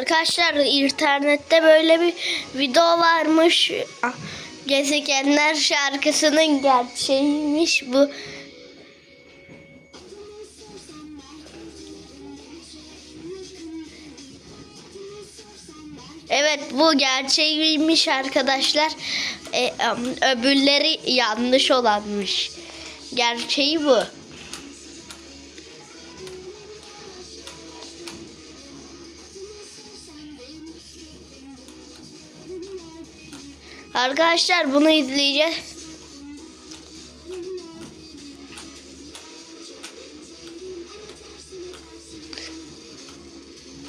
Arkadaşlar internette böyle bir video varmış. Ah, Gezegenler şarkısının gerçeğiymiş bu. Evet bu gerçeğiymiş arkadaşlar. E, öbürleri yanlış olanmış. Gerçeği bu. Arkadaşlar bunu izleyeceğiz.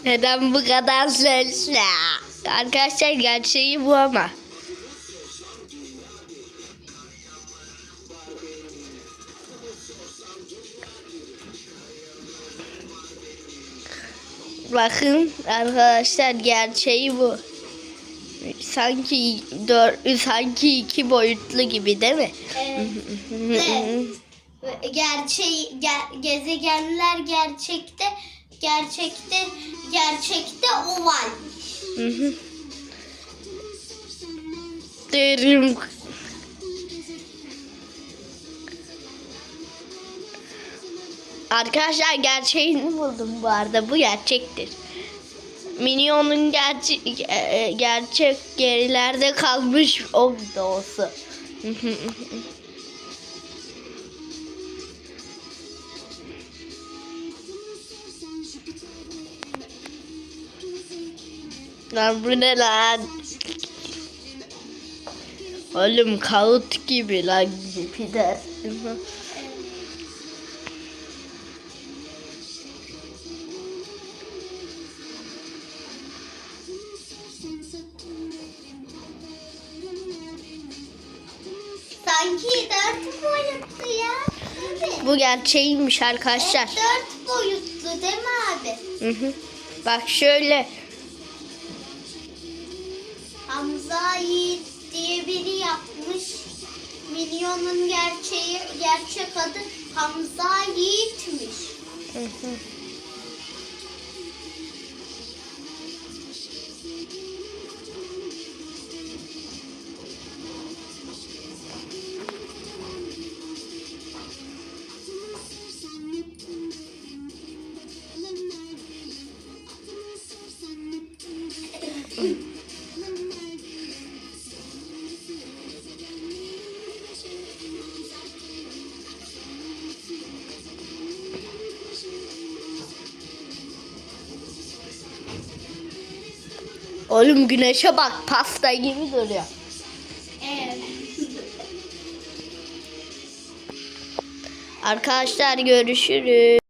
Neden bu kadar sesli? Arkadaşlar gerçeği bu ama. Bakın arkadaşlar gerçeği bu. Sanki dört, sanki iki boyutlu gibi değil mi? Evet. Ve gerçeği ge- gezegenler gerçekte gerçekte gerçekte oval. Hı hı. Derim. Arkadaşlar gerçeğini buldum bu arada. Bu gerçektir. Minyonun gerçek gerçek gerilerde kalmış o videosu. lan bu ne lan? Oğlum kağıt gibi lan Jüpiter. Sanki dört boyutlu ya. Evet. Bu gerçeğiymiş arkadaşlar. Dört boyutlu değil mi abi? Hı hı. Bak şöyle Hamza Yiğit diye biri yapmış. Milyonun gerçeği gerçek adı Hamza Yiğit'miş. Oğlum güneşe bak pasta gibi duruyor. Evet. Arkadaşlar görüşürüz.